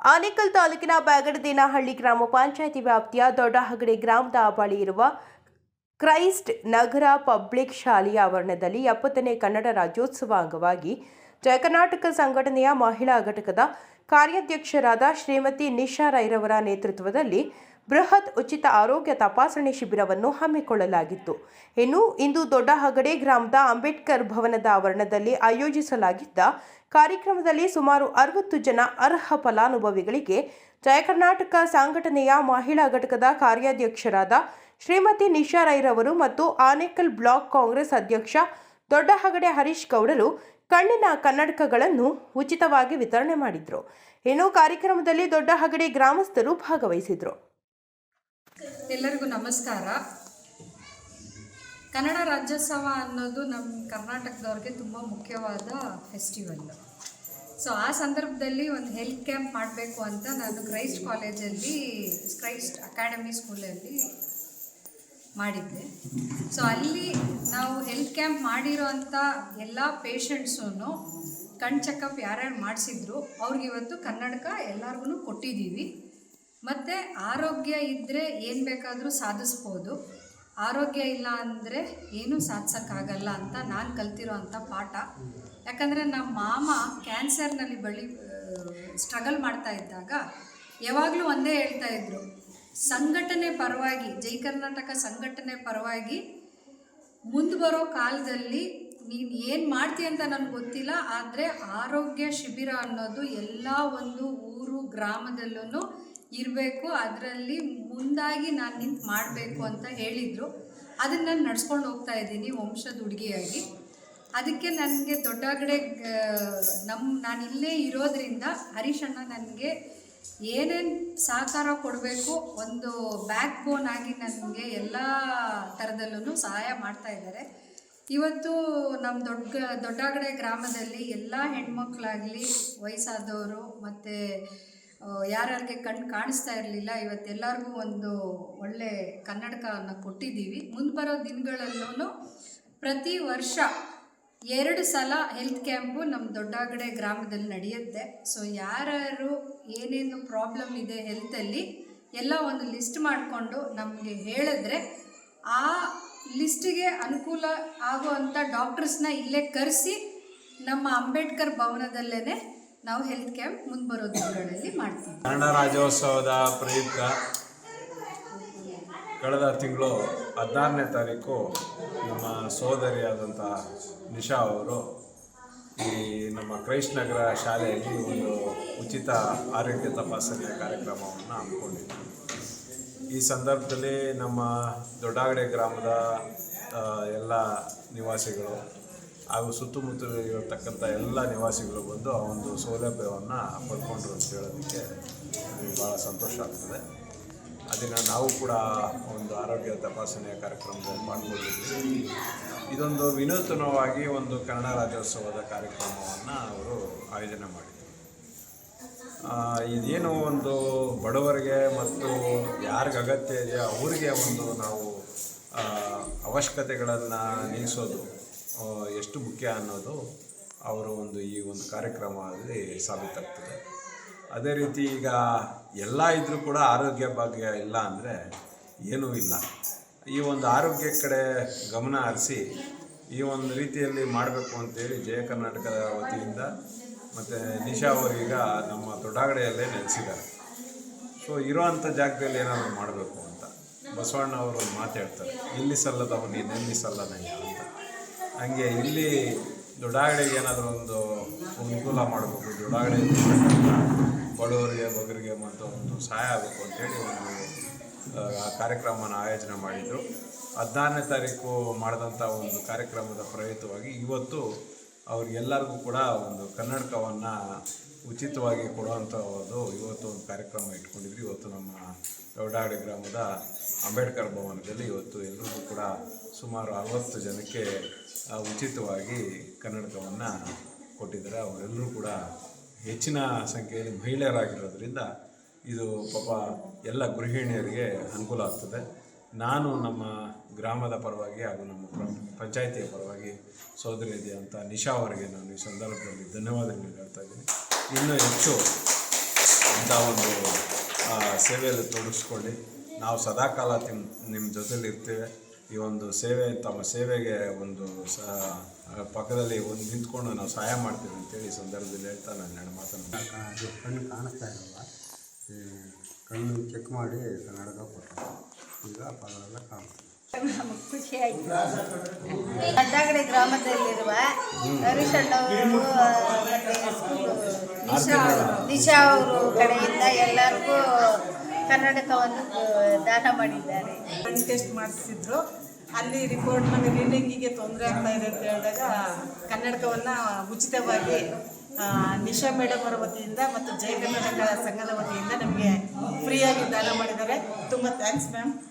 ಆನೇಕಲ್ ತಾಲೂಕಿನ ಬ್ಯಾಗಡದೇನಹಳ್ಳಿ ಗ್ರಾಮ ಪಂಚಾಯಿತಿ ವ್ಯಾಪ್ತಿಯ ದೊಡ್ಡ ಹಗಡೆ ಗ್ರಾಮದ ಬಳಿ ಇರುವ ಕ್ರೈಸ್ಟ್ ನಗರ ಪಬ್ಲಿಕ್ ಶಾಲೆಯ ಆವರಣದಲ್ಲಿ ಎಪ್ಪತ್ತನೇ ಕನ್ನಡ ರಾಜ್ಯೋತ್ಸವ ಅಂಗವಾಗಿ ಜಯ ಕರ್ನಾಟಕ ಸಂಘಟನೆಯ ಮಹಿಳಾ ಘಟಕದ ಕಾರ್ಯಾಧ್ಯಕ್ಷರಾದ ಶ್ರೀಮತಿ ನಿಶಾ ರೈರವರ ನೇತೃತ್ವದಲ್ಲಿ ಬೃಹತ್ ಉಚಿತ ಆರೋಗ್ಯ ತಪಾಸಣೆ ಶಿಬಿರವನ್ನು ಹಮ್ಮಿಕೊಳ್ಳಲಾಗಿತ್ತು. ಇನ್ನು ಇಂದು ದೊಡ್ಡಹಗಡೆ ಗ್ರಾಮದ ಅಂಬೇಡ್ಕರ್ ಭವನದ ಆವರಣದಲ್ಲಿ ಆಯೋಜಿಸಲಾಗಿದ್ದ ಕಾರ್ಯಕ್ರಮದಲ್ಲಿ ಸುಮಾರು ಅರವತ್ತು ಜನ ಅರ್ಹ ಫಲಾನುಭವಿಗಳಿಗೆ ಜಯ ಕರ್ನಾಟಕ ಸಂಘಟನೆಯ ಮಹಿಳಾ ಘಟಕದ ಕಾರ್ಯಾಧ್ಯಕ್ಷರಾದ ಶ್ರೀಮತಿ ನಿಶಾ ರೈರವರು ಮತ್ತು ಆನೇಕಲ್ ಬ್ಲಾಕ್ ಕಾಂಗ್ರೆಸ್ ಅಧ್ಯಕ್ಷ ದೊಡ್ಡಹಗಡೆ ಹರೀಶ್ ಗೌಡರು ಕಣ್ಣಿನ ಕನ್ನಡಕಗಳನ್ನು ಉಚಿತವಾಗಿ ವಿತರಣೆ ಮಾಡಿದ್ರು. ಇನ್ನು ಕಾರ್ಯಕ್ರಮದಲ್ಲಿ ದೊಡ್ಡ ಹಗಡಿ ಗ್ರಾಮಸ್ಥರು ಭಾಗವಹಿಸಿದ್ರು. ಎಲ್ಲರಿಗೂ ನಮಸ್ಕಾರ. ಕನ್ನಡ ರಾಜ್ಯೋತ್ಸವ ಅನ್ನೋದು ನಮ್ಮ ಕರ್ನಾಟಕದವ್ರಿಗೆ ತುಂಬ ಮುಖ್ಯವಾದ ಫೆಸ್ಟಿವಲ್ ಸೊ ಆ ಸಂದರ್ಭದಲ್ಲಿ ಒಂದು ಹೆಲ್ತ್ ಕ್ಯಾಂಪ್ ಮಾಡಬೇಕು ಅಂತ ನಾನು ಕ್ರೈಸ್ಟ್ ಕಾಲೇಜಲ್ಲಿ ಕ್ರೈಸ್ಟ್ ಅಕಾಡೆಮಿ ಸ್ಕೂಲಲ್ಲಿ ಮಾಡಿದ್ದೆ. ಸೊ ಅಲ್ಲಿ ನಾವು ಹೆಲ್ತ್ ಕ್ಯಾಂಪ್ ಮಾಡಿರೋ ಅಂಥ ಎಲ್ಲ ಪೇಷಂಟ್ಸೂ ಕಣ್ ಚೆಕಪ್ ಯಾರ್ಯಾರು ಮಾಡಿಸಿದ್ರು ಅವ್ರಿಗಿವತ್ತು ಕನ್ನಡಕ ಎಲ್ಲರಿಗೂ ಕೊಟ್ಟಿದ್ದೀವಿ ಮತ್ತು ಆರೋಗ್ಯ ಇದ್ದರೆ ಏನು ಬೇಕಾದರೂ ಸಾಧಿಸ್ಬೋದು. ಆರೋಗ್ಯ ಇಲ್ಲ ಅಂದರೆ ಏನೂ ಸಾಧಿಸೋಕ್ಕಾಗಲ್ಲ ಅಂತ ನಾನು ಕಲ್ತಿರೋ ಅಂಥ ಪಾಠ. ಯಾಕಂದರೆ ನಮ್ಮ ಮಾಮ ಕ್ಯಾನ್ಸರ್ನಲ್ಲಿ ಬಳಿ ಸ್ಟ್ರಗಲ್ ಮಾಡ್ತಾ ಇದ್ದಾಗ ಯಾವಾಗಲೂ ಒಂದೇ ಹೇಳ್ತಾ ಇದ್ರು. ಸಂಘಟನೆ ಪರವಾಗಿ, ಜೈ ಕರ್ನಾಟಕ ಸಂಘಟನೆ ಪರವಾಗಿ ಮುಂದೆ ಬರೋ ಕಾಲದಲ್ಲಿ ನೀನು ಏನು ಮಾಡ್ತೀಯ ಅಂತ ನನಗೆ ಗೊತ್ತಿಲ್ಲ, ಆದರೆ ಆರೋಗ್ಯ ಶಿಬಿರ ಅನ್ನೋದು ಎಲ್ಲ ಒಂದು ಊರು ಗ್ರಾಮದಲ್ಲೂ ಇರಬೇಕು. ಅದರಲ್ಲಿ ಮುಂದಾಗಿ ನಾನು ನಿಂತು ಮಾಡಬೇಕು ಅಂತ ಹೇಳಿದರು. ಅದನ್ನು ನಾನು ನಡ್ಸ್ಕೊಂಡು ಹೋಗ್ತಾ ಇದ್ದೀನಿ ವಂಶದ ಹುಡುಗಿಯಾಗಿ. ಅದಕ್ಕೆ ನನಗೆ ದೊಡ್ಡಗಡೆ ನಮ್ಮ ನಾನು ಇಲ್ಲೇ ಇರೋದರಿಂದ ಹರೀಶಣ್ಣ ನನಗೆ ಏನೇನು ಸಹಕಾರ ಕೊಡಬೇಕು, ಒಂದು ಬ್ಯಾಕ್ ಬೋನ್ ಆಗಿ ನನಗೆ ಎಲ್ಲ ಥರದಲ್ಲೂ ಸಹಾಯ ಮಾಡ್ತಾ ಇದ್ದಾರೆ. ಇವತ್ತು ನಮ್ಮ ದೊಡ್ಡ, ದೊಡ್ಡಗಡೆ ಗ್ರಾಮದಲ್ಲಿ ಎಲ್ಲ ಹೆಣ್ಮಕ್ಳಾಗಲಿ, ವಯಸ್ಸಾದವರು ಮತ್ತು ಯಾರ್ಯಾರಿಗೆ ಕಣ್ಣು ಕಾಣಿಸ್ತಾ ಇರಲಿಲ್ಲ ಇವತ್ತೆಲ್ಲರಿಗೂ ಒಂದು ಒಳ್ಳೆ ಕನ್ನಡಕವನ್ನು ಕೊಟ್ಟಿದ್ದೀವಿ. ಮುಂದೆ ಬರೋ ದಿನಗಳಲ್ಲೂ ಪ್ರತಿ ವರ್ಷ ಎರಡು ಸಲ ಹೆಲ್ತ್ ಕ್ಯಾಂಪು ನಮ್ಮ ದೊಡ್ಡಗಡೆ ಗ್ರಾಮದಲ್ಲಿ ನಡೆಯುತ್ತೆ. ಸೊ ಯಾರ್ಯಾರು ಏನೇನು ಪ್ರಾಬ್ಲಮ್ ಇದೆ ಹೆಲ್ತಲ್ಲಿ ಎಲ್ಲ ಒಂದು ಲಿಸ್ಟ್ ಮಾಡಿಕೊಂಡು ನಮಗೆ ಹೇಳಿದ್ರೆ, ಆ ಲಿಸ್ಟಿಗೆ ಅನುಕೂಲ ಆಗುವಂಥ ಡಾಕ್ಟರ್ಸ್ನ ಇಲ್ಲೇ ಕರೆಸಿ, ನಮ್ಮ ಅಂಬೇಡ್ಕರ್ ಭವನದಲ್ಲೇ ನಾವು ಹೆಲ್ತ್ ಕ್ಯಾಂಪ್ ಮುಂದೆ ಬರೋ ಮಾಡ್ತೀವಿ. ಕನ್ನಡ ರಾಜ್ಯೋತ್ಸವದ ಪ್ರಯುಕ್ತ ಕಳೆದ ತಿಂಗಳು ಹದಿನಾರನೇ ತಾರೀಕು ನಮ್ಮ ಸೋದರಿಯಾದಂಥ ನಿಶಾ ಅವರು ಈ ನಮ್ಮ ಕ್ರೈಸ್ಟ್ ನಗರ ಶಾಲೆಯಲ್ಲಿ ಒಂದು ಉಚಿತ ಆರೋಗ್ಯ ತಪಾಸಣೆಯ ಕಾರ್ಯಕ್ರಮವನ್ನು ಹಮ್ಮಿಕೊಂಡಿದ್ದರು. ಈ ಸಂದರ್ಭದಲ್ಲಿ ನಮ್ಮ ದೊಡ್ಡಗಡೆ ಗ್ರಾಮದ ಎಲ್ಲ ನಿವಾಸಿಗಳು ಹಾಗೂ ಸುತ್ತಮುತ್ತಲು ಇರತಕ್ಕಂಥ ಎಲ್ಲ ನಿವಾಸಿಗಳು ಬಂದು ಆ ಒಂದು ಸೌಲಭ್ಯವನ್ನು ಪಡ್ಕೊಂಡ್ರು ಅಂತ ಹೇಳೋದಕ್ಕೆ ಭಾಳ ಸಂತೋಷ ಆಗ್ತದೆ. ಅದನ್ನು ನಾವು ಕೂಡ ಒಂದು ಆರೋಗ್ಯ ತಪಾಸಣೆಯ ಕಾರ್ಯಕ್ರಮದಲ್ಲಿ ಮಾಡ್ಬೋದು ಇದೊಂದು ವಿನೂತನವಾಗಿ ಒಂದು ಕನ್ನಡ ರಾಜ್ಯೋತ್ಸವದ ಕಾರ್ಯಕ್ರಮವನ್ನು ಅವರು ಆಯೋಜನೆ ಮಾಡಿದರು. ಇದೇನು ಒಂದು ಬಡವರಿಗೆ ಮತ್ತು ಯಾರಿಗೆ ಅಗತ್ಯ ಇದೆಯೋ ಅವರಿಗೆ ಒಂದು ನಾವು ಅವಶ್ಯಕತೆಗಳನ್ನು ನೀಗಿಸೋದು ಎಷ್ಟು ಮುಖ್ಯ ಅನ್ನೋದು ಅವರು ಒಂದು ಈ ಒಂದು ಕಾರ್ಯಕ್ರಮದಲ್ಲಿ ಸಾಬೀತಾಗ್ತದೆ. ಅದೇ ರೀತಿ ಈಗ ಎಲ್ಲ ಇದ್ದರೂ ಕೂಡ ಆರೋಗ್ಯ ಭಾಗ್ಯ ಇಲ್ಲ ಅಂದರೆ ಏನೂ ಇಲ್ಲ. ಈ ಒಂದು ಆರೋಗ್ಯ ಕಡೆ ಗಮನ ಹರಿಸಿ ಈ ಒಂದು ರೀತಿಯಲ್ಲಿ ಮಾಡಬೇಕು ಅಂತೇಳಿ ಜಯ ಕರ್ನಾಟಕದ ವತಿಯಿಂದ ಮತ್ತು ನಿಶಾ ಅವರೀಗ ನಮ್ಮ ದೊಡ್ಡಗಡೆಯಲ್ಲೇ ನೆಲೆಸಿದ್ದಾರೆ. ಸೊ ಇರೋವಂಥ ಜಾಗದಲ್ಲಿ ಏನಾದರೂ ಮಾಡಬೇಕು ಅಂತ. ಬಸವಣ್ಣ ಅವರು ಮಾತಾಡ್ತಾರೆ ಇಲ್ಲಿ ಸಲ್ಲದವ ನೀನು ಎಲ್ಲಿ ಸಲ್ಲನಯ್ಯ ಅಂತ. ಹಂಗೆ ಇಲ್ಲಿ ದೊಡ್ಡಗಡೆಗೆ ಏನಾದರೂ ಒಂದು ಅನುಕೂಲ ಮಾಡಬೇಕು ದೊಡ್ಡಾಗಡೆ ಬಡವರಿಗೆ ಬಗರಿಗೆ ಮತ್ತು ಒಂದು ಸಹಾಯ ಆಗಬೇಕು ಅಂತೇಳಿ ಒಂದು ಕಾರ್ಯಕ್ರಮನ ಆಯೋಜನೆ ಮಾಡಿದರು. ಹದಿನಾರನೇ ತಾರೀಕು ಮಾಡಿದಂಥ ಒಂದು ಕಾರ್ಯಕ್ರಮದ ಪ್ರಯುಕ್ತವಾಗಿ ಇವತ್ತು ಅವ್ರಿಗೆಲ್ಲರಿಗೂ ಕೂಡ ಒಂದು ಕನ್ನಡಕವನ್ನು ಉಚಿತವಾಗಿ ಕೊಡುವಂಥ ಒಂದು ಇವತ್ತು ಒಂದು ಕಾರ್ಯಕ್ರಮ ಇಟ್ಕೊಂಡಿದ್ವಿ ಇವತ್ತು ನಮ್ಮ ದೊಡ್ಡಾಡಿ ಗ್ರಾಮದ ಅಂಬೇಡ್ಕರ್ ಭವನದಲ್ಲಿ ಇವತ್ತು ಎಲ್ಲರೂ ಕೂಡ ಸುಮಾರು ಅರವತ್ತು ಜನಕ್ಕೆ ಉಚಿತವಾಗಿ ಕನ್ನಡಕವನ್ನು ಕೊಟ್ಟಿದ್ದಾರೆ. ಅವರೆಲ್ಲರೂ ಕೂಡ ಹೆಚ್ಚಿನ ಸಂಖ್ಯೆಯಲ್ಲಿ ಮಹಿಳೆಯರಾಗಿರೋದ್ರಿಂದ ಇದು ಪಾಪ ಎಲ್ಲ ಗೃಹಿಣಿಯರಿಗೆ ಅನುಕೂಲ ಆಗ್ತದೆ. ನಾನು ನಮ್ಮ ಗ್ರಾಮದ ಪರವಾಗಿ ಹಾಗೂ ನಮ್ಮ ಪಂಚಾಯತಿಯ ಪರವಾಗಿ ಸೋದರಿ ಅಂತ ನಿಶಾ ಅವರಿಗೆ ನಾನು ಈ ಸಂದರ್ಭದಲ್ಲಿ ಧನ್ಯವಾದಗಳು ಹೇಳ್ತಾ ಇದ್ದೀನಿ. ಇನ್ನೂ ಹೆಚ್ಚು ಇಂಥ ಒಂದು ಸೇವೆಯಲ್ಲಿ ತೊಡಗಿಸ್ಕೊಳ್ಳಿ. ನಾವು ಸದಾಕಾಲ ತಿಮ್ ನಿಮ್ಮ ಜೊತೆಲಿ ಇರ್ತೇವೆ. ಈ ಒಂದು ಸೇವೆ ತಮ್ಮ ಸೇವೆಗೆ ಒಂದು ಸ ಪಕ್ಕದಲ್ಲಿ ಒಂದು ನಿಂತ್ಕೊಂಡು ನಾವು ಸಹಾಯ ಮಾಡ್ತೀವಿ ಅಂತೇಳಿ ಈ ಸಂದರ್ಭದಲ್ಲಿ ಹೇಳ್ತಾ ನಾನು ನನ್ನ ಮಾತನ್ನು ಅದು ಕಣ್ಣು ಕಾಣಿಸ್ತಾ ಇರಲ್ಲ ಈ ಕಣ್ಣು ಚೆಕ್ ಮಾಡಿ ಕನ್ನಡದ ಕೊಟ್ಟು ಈಗ ಅದೆಲ್ಲ ಕಾಣಿಸ್ತೀವಿ ನಮಗೆ ಖುಷಿ ಆಯಿತು. ಅಡ್ಡಗಡೆ ಗ್ರಾಮದಲ್ಲಿರುವ ಹರೀಶ್ ಅಣ್ಣವರು ಮತ್ತು ಸ್ಕೂಲು ನಿಶಾ ಅವರು ಕಡೆಯಿಂದ ಎಲ್ಲರಿಗೂ ಕನ್ನಡಕವನ್ನು ದಾನ ಮಾಡಿದ್ದಾರೆ. ಟೆಸ್ಟ್ ಮಾಡಿಸಿದ್ರು. ಅಲ್ಲಿ ರಿಪೋರ್ಟ್ ನಮಗೆ ರೀಡಿಂಗಿಗೆ ತೊಂದರೆ ಆಗ್ತಾ ಇದೆ ಅಂತ ಹೇಳಿದಾಗ ಕನ್ನಡಕವನ್ನು ಉಚಿತವಾಗಿ ನಿಶಾ ಮೇಡಮ್ ಅವರ ವತಿಯಿಂದ ಮತ್ತು ಜಯ ಕರ್ನಾಟಕ ಸಂಘದ ವತಿಯಿಂದ ನಮಗೆ ಫ್ರೀಯಾಗಿ ದಾನ ಮಾಡಿದ್ದಾರೆ. ತುಂಬ ಥ್ಯಾಂಕ್ಸ್ ಮ್ಯಾಮ್